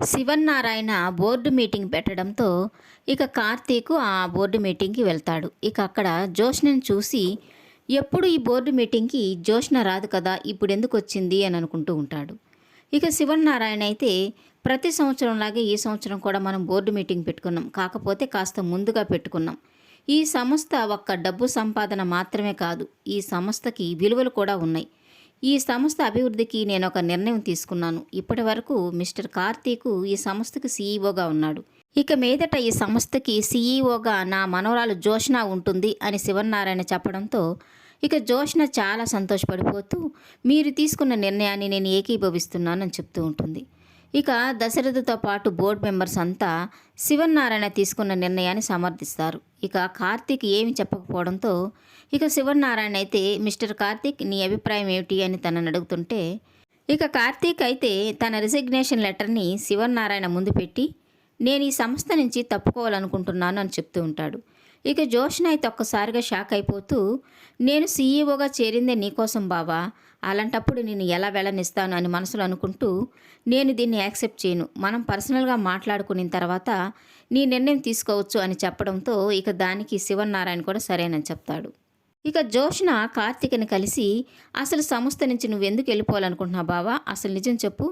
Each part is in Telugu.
శివన్నారాయణ బోర్డు మీటింగ్ పెట్టడంతో ఇక కార్తీకు ఆ బోర్డు మీటింగ్కి వెళ్తాడు. ఇక అక్కడ జోష్నని చూసి ఎప్పుడు ఈ బోర్డు మీటింగ్కి జోష్న రాదు కదా ఇప్పుడు ఎందుకు వచ్చింది అని అనుకుంటూ ఉంటాడు. ఇక శివన్నారాయణ అయితే ప్రతి సంవత్సరంలాగే ఈ సంవత్సరం కూడా మనం బోర్డు మీటింగ్ పెట్టుకున్నాం. కాకపోతే కాస్త ముందుగా పెట్టుకున్నాం. ఈ సంస్థ ఒక్క డబ్బు సంపాదన మాత్రమే కాదు ఈ సంస్థకి విలువలు కూడా ఉన్నాయి. ఈ సంస్థ అభివృద్ధికి నేను ఒక నిర్ణయం తీసుకున్నాను. ఇప్పటి వరకు మిస్టర్ కార్తీకు ఈ సంస్థకు సీఈఓగా ఉన్నాడు. ఇక మీదట ఈ సంస్థకి సీఈఓగా నా మనవరాలు జోష్న ఉంటుంది అని శివనారాయణ చెప్పడంతో ఇక జోష్న చాలా సంతోషపడిపోతూ మీరు తీసుకున్న నిర్ణయాన్ని నేను ఏకీభవిస్తున్నానని చెప్తూ ఉంటుంది. ఇక దశరథతో పాటు బోర్డు మెంబర్స్ అంతా శివనారాయణ తీసుకున్న నిర్ణయాన్ని సమర్థిస్తారు. ఇక కార్తీక్ ఏమి చెప్పకపోవడంతో ఇక శివనారాయణ అయితే మిస్టర్ కార్తీక్ నీ అభిప్రాయం ఏమిటి? అని తనని అడుగుతుంటే ఇక కార్తీక్ అయితే తన రిజిగ్నేషన్ లెటర్ని శివనారాయణ ముందు పెట్టి నేను ఈ సంస్థ నుంచి తప్పుకోవాలనుకుంటున్నాను అని చెప్తూ ఉంటాడు. ఇక జోష్న అయితే ఒక్కసారిగా షాక్ అయిపోతూ నేను సీఈఓగా చేరిందే నీకోసం బావా? అలాంటప్పుడు నేను ఎలా వెళ్ళనిస్తాను? అని మనసులో అనుకుంటూ నేను దీన్ని యాక్సెప్ట్ చేయను. మనం పర్సనల్గా మాట్లాడుకున్న తర్వాత నీ నిర్ణయం తీసుకోవచ్చు అని చెప్పడంతో ఇక దానికి శివనారాయణ కూడా సరేనని చెప్తాడు. ఇక జోష్న కార్తీక్ని కలిసి అసలు సంస్థ నుంచి నువ్వెందుకు వెళ్ళిపోవాలనుకుంటున్నావు బావా? అసలు నిజం చెప్పు.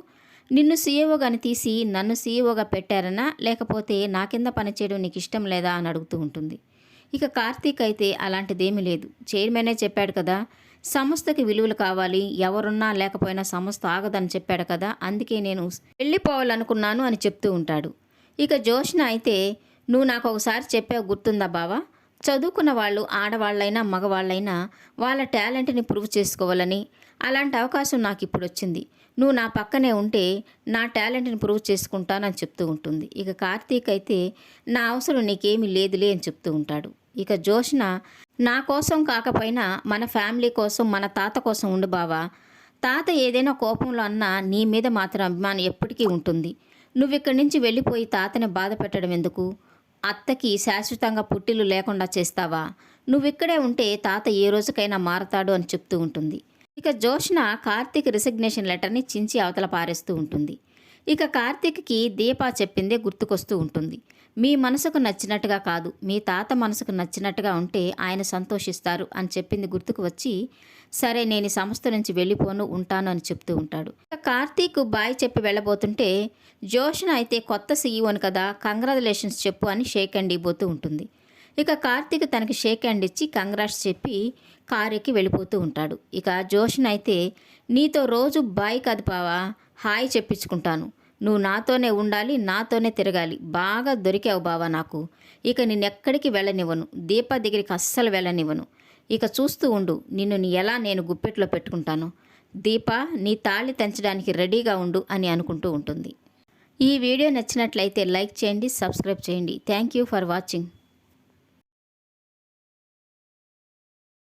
నిన్ను సీఈఓగాని తీసి నన్ను సీఈఓగా పెట్టారనా? లేకపోతే నా కింద పనిచేయడం నీకు ఇష్టం లేదా? అని అడుగుతూ ఉంటుంది. ఇక కార్తీక్ అయితే అలాంటిదేమీ లేదు. చైర్మనే చెప్పాడు కదా సంస్థకి విలువలు కావాలి ఎవరున్నా లేకపోయినా సంస్థ ఆగదని చెప్పాడు కదా అందుకే నేను వెళ్ళిపోవాలనుకున్నాను అని చెప్తూ ఉంటాడు. ఇక జోష్న అయితే నువ్వు నాకు ఒకసారి చెప్పావు గుర్తుందా బావా? చదువుకున్న వాళ్ళు ఆడవాళ్ళైనా మగవాళ్ళైనా వాళ్ళ టాలెంట్ని ప్రూవ్ చేసుకోవాలని. అలాంటి అవకాశం నాకు ఇప్పుడు వచ్చింది. నువ్వు నా పక్కనే ఉంటే నా టాలెంట్ని ప్రూవ్ చేసుకుంటానని చెప్తూ ఉంటుంది. ఇక కార్తీక్ అయితే నా అవసరం నీకేమీ లేదులే అని చెప్తూ ఉంటాడు. ఇక జోష్న నా కోసం కాకపోయినా మన ఫ్యామిలీ కోసం మన తాత కోసం ఉండు బావా. తాత ఏదైనా కోపంలో అన్నా నీ మీద మాత్రం అభిమానం ఎప్పటికీ ఉంటుంది. నువ్వు ఇక్కడి నుంచి వెళ్ళిపోయి తాతని బాధ పెట్టడం ఎందుకు? అత్తకి శాశ్వతంగా పుట్టిల్లు లేకుండా చేస్తావా? నువ్విక్కడే ఉంటే తాత ఏ రోజుకైనా మారతాడు అని చెప్తూ ఉంటుంది. ఇక జోష్న కార్తీక్ రిసిగ్నేషన్ లెటర్ని చించి అవతల పారేస్తూ ఉంటుంది. ఇక కార్తీక్కి దీపా చెప్పిందే గుర్తుకొస్తూ ఉంటుంది. మీ మనసుకు నచ్చినట్టుగా కాదు మీ తాత మనసుకు నచ్చినట్టుగా ఉంటే ఆయన సంతోషిస్తారు అని చెప్పింది గుర్తుకు వచ్చి సరే నేను సంస్థ నుంచి వెళ్ళిపోను ఉంటాను అని చెప్తూ ఉంటాడు. ఇక కార్తీక్ బాయ్ చెప్పి వెళ్ళబోతుంటే జోషన్ అయితే కొత్త సీఈఓని కదా కంగ్రాచులేషన్స్ చెప్పు అని షేక్ హ్యాండ్ ఇవ్వబోతూ ఉంటుంది. ఇక కార్తీక్ తనకి షేక్ హ్యాండ్ ఇచ్చి కంగ్రాట్స్ చెప్పి కారు ఎక్కి వెళ్ళిపోతూ ఉంటాడు. ఇక జోషన్ అయితే నీతో రోజు బాయ్ కాదు పావా హాయ్ చెప్పించుకుంటాను. నువ్వు నాతోనే ఉండాలి నాతోనే తిరగాలి. బాగా దొరికావు బావా నాకు. ఇక నిన్నెక్కడికి వెళ్ళనివ్వను. దీప దగ్గరికి అస్సలు వెళ్ళనివ్వను. ఇక చూస్తూ ఉండు నిన్ను నీ ఎలా నేను గుప్పెట్లో పెట్టుకుంటాను. దీప నీ తాళి తెంచడానికి రెడీగా ఉండు అని అనుకుంటూ ఉంటుంది. ఈ వీడియో నచ్చినట్లయితే లైక్ చేయండి సబ్స్క్రైబ్ చేయండి. Thank you for watching.